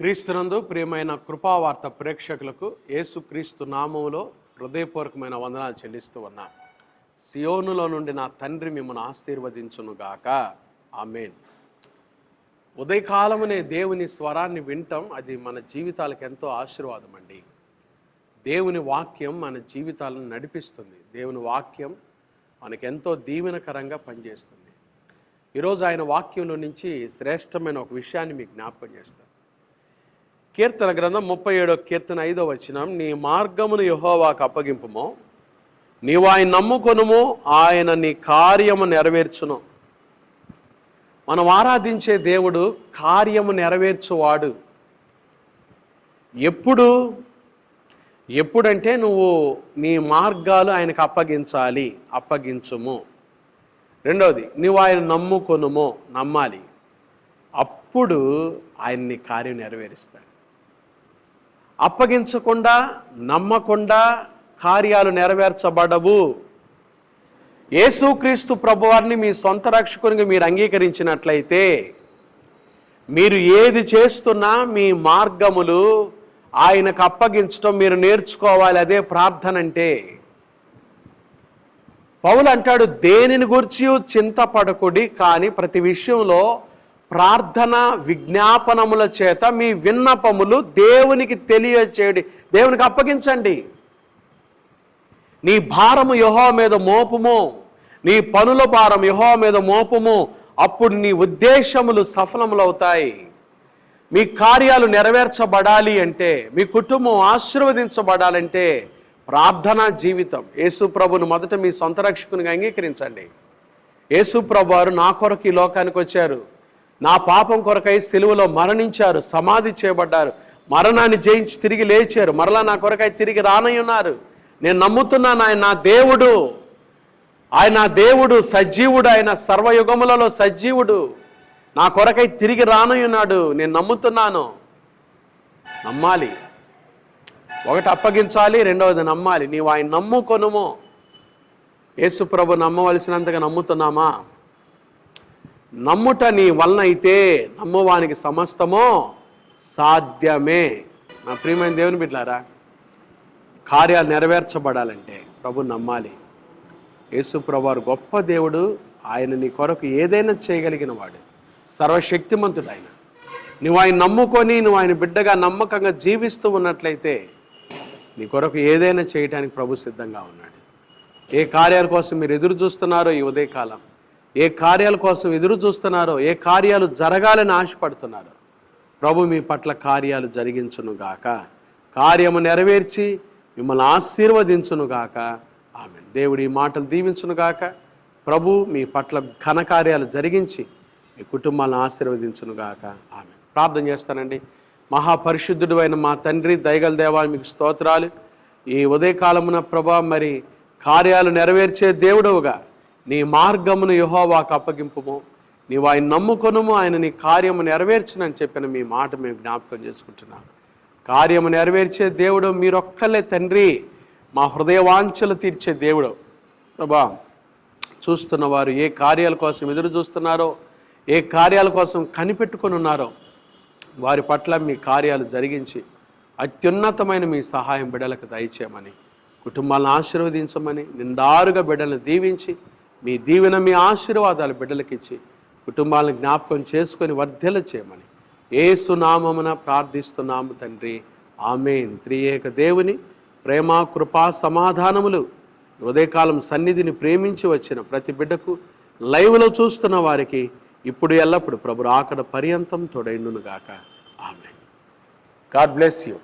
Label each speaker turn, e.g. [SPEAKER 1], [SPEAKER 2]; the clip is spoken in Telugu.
[SPEAKER 1] క్రీస్తునందు ప్రియమైన కృపావార్త ప్రేక్షకులకు యేసుక్రీస్తు నామములో హృదయపూర్వకమైన వందనాలు చెల్లిస్తూ ఉన్నా. సియోనులో నుండి నా తండ్రి మిమ్మల్ని ఆశీర్వదించునుగాక. ఆమెన్. ఉదయకాలమునే దేవుని స్వరాన్ని వింటాం. అది మన జీవితాలకు ఎంతో ఆశీర్వాదం అండి దేవుని వాక్యం మన జీవితాలను నడిపిస్తుంది. దేవుని వాక్యం మనకెంతో దీవెనకరంగా పనిచేస్తుంది. ఈరోజు ఆయన వాక్యంలో నుంచి శ్రేష్టమైన ఒక విషయాన్ని మీకు జ్ఞాపకం చేస్తాను. కీర్తన గ్రంథం ముప్పై ఏడో కీర్తన ఐదో వచనం నీ మార్గమును యహోవాకు అప్పగింపుము. నీవు ఆయన నమ్ముకొనుము ఆయన నీ కార్యము నెరవేర్చును. మనం ఆరాధించే దేవుడు కార్యము నెరవేర్చువాడు. ఎప్పుడు? ఎప్పుడంటే నువ్వు నీ మార్గాలు ఆయనకు అప్పగించాలి అప్పగించుము. రెండవది నువ్వు ఆయన నమ్ముకొనుము నమ్మాలి. అప్పుడు ఆయన్ని కార్యం నెరవేరుస్తాడు. అప్పగించకుండా నమ్మకుండా కార్యాలు నెరవేర్చబడవు. యేసుక్రీస్తు ప్రభువారిని మీ సొంత రక్షకునిగా మీరు అంగీకరించినట్లయితే మీరు ఏది చేస్తున్నా మీ మార్గములు ఆయనకు అప్పగించడం మీరు నేర్చుకోవాలి అదే ప్రార్థన అంటే. పౌలు అంటాడు దేనిని గురించి చింతపడకుడి కానీ ప్రతి విషయంలో ప్రార్థన విజ్ఞాపనముల చేత మీ విన్నపములు దేవునికి తెలియచేయడి. దేవునికి అప్పగించండి. నీ భారము యహో మీద మోపము. నీ పనుల భారం యహో మీద మోపము. అప్పుడు నీ ఉద్దేశములు సఫలములవుతాయి. మీ కార్యాలు నెరవేర్చబడాలి అంటే మీ కుటుంబం ఆశీర్వదించబడాలంటే ప్రార్థనా జీవితం. యేసు ప్రభును మొదట మీ సొంత రక్షకునిగా అంగీకరించండి. యేసు ప్రభు వారు నా కొరకు ఈ లోకానికి వచ్చారు. నా పాపం కొరకై సెలువులో మరణించారు సమాధి చేయబడ్డారు. మరణాన్ని జయించి తిరిగి లేచారు. మరలా నా కొరకై తిరిగి రానయ్యున్నారు. నేను నమ్ముతున్నాను ఆయన నా దేవుడు. ఆయన నా దేవుడు సజీవుడు. ఆయన సర్వయుగములలో సజీవుడు. నా కొరకై తిరిగి రానయ్యున్నాడు. నేను నమ్ముతున్నాను. నమ్మాలి. ఒకటి అప్పగించాలి రెండవది నమ్మాలి. నీవు ఆయన నమ్ముకొనుము. యేసు ప్రభు నమ్మవలసినంతగా నమ్ముతున్నామా? నమ్ముట నీ వలన అయితే నమ్మువానికి సమస్తమో సాధ్యమే. నా ప్రియమైన దేవుని బిడ్డారా కార్యాలు నెరవేర్చబడాలంటే ప్రభు నమ్మాలి. యేసు ప్రభువారు గొప్ప దేవుడు ఆయన నీ కొరకు ఏదైనా చేయగలిగిన వాడు సర్వశక్తిమంతుడు ఆయన నువ్వు ఆయన నమ్ముకొని నువ్వు ఆయన బిడ్డగా నమ్మకంగా జీవిస్తూ ఉన్నట్లయితే నీ కొరకు ఏదైనా చేయటానికి ప్రభు సిద్ధంగా ఉన్నాడు. ఏ కార్యాల కోసం మీరు ఎదురు చూస్తున్నారో ఈ ఉదయకాలం ఏ కార్యాల కోసం ఎదురు చూస్తున్నారో ఏ కార్యాలు జరగాలని ఆశపడుతున్నారో ప్రభు మీ పట్ల కార్యాలు జరిగించునుగాక కార్యము నెరవేర్చి మిమ్మల్ని ఆశీర్వదించునుగాక ఆమె దేవుడి ఈ మాటలు దీవించునుగాక ప్రభు మీ పట్ల ఘనకార్యాలు జరిగించి మీ కుటుంబాలను ఆశీర్వదించునుగాక ఆమె ప్రార్థన చేస్తానండి. మహాపరిశుద్ధుడు అయిన మా తండ్రి దయగల దేవా మీకు స్తోత్రాలు. ఈ ఉదయకాలమున ప్రభా మరి కార్యాలు నెరవేర్చే దేవుడవుగా. నీ మార్గమును యహోవాకు అప్పగింపుము. నీవు ఆయన నమ్ముకొనుము ఆయన నీ కార్యము నెరవేర్చునని చెప్పిన మీ మాట మేము జ్ఞాపకం చేసుకుంటున్నాను కార్యము నెరవేర్చే దేవుడు మీరొక్కలే తండ్రి. మా హృదయ వాంఛలు తీర్చే దేవుడు. ప్రభా చూస్తున్న వారు ఏ కార్యాల కోసం ఎదురు చూస్తున్నారో ఏ కార్యాల కోసం కనిపెట్టుకొని ఉన్నారో వారి పట్ల మీ కార్యాలు జరిగించి అత్యున్నతమైన మీ సహాయం బిడ్డలకు దయచేయమని కుటుంబాలను ఆశీర్వదించమని నిండారుగా బిడ్డలను దీవించి మీ దీవెన మీ ఆశీర్వాదాలు బిడ్డలకిచ్చి కుటుంబాలను జ్ఞాపకం చేసుకొని వర్ధెల చేయమని. ఏసునామమున ప్రార్థిస్తున్నాము తండ్రి. ఆమెన్. త్రియేక దేవుని ప్రేమ కృపా సమాధానములు ఉదయకాలం సన్నిధిని ప్రేమించి వచ్చిన ప్రతి బిడ్డకు లైవ్లో చూస్తున్న వారికి ఇప్పుడు ఎల్లప్పుడు ప్రభు ఆకడ పర్యంతం తోడైండునుగాక. ఆమె గాడ్ బ్లెస్ యూ.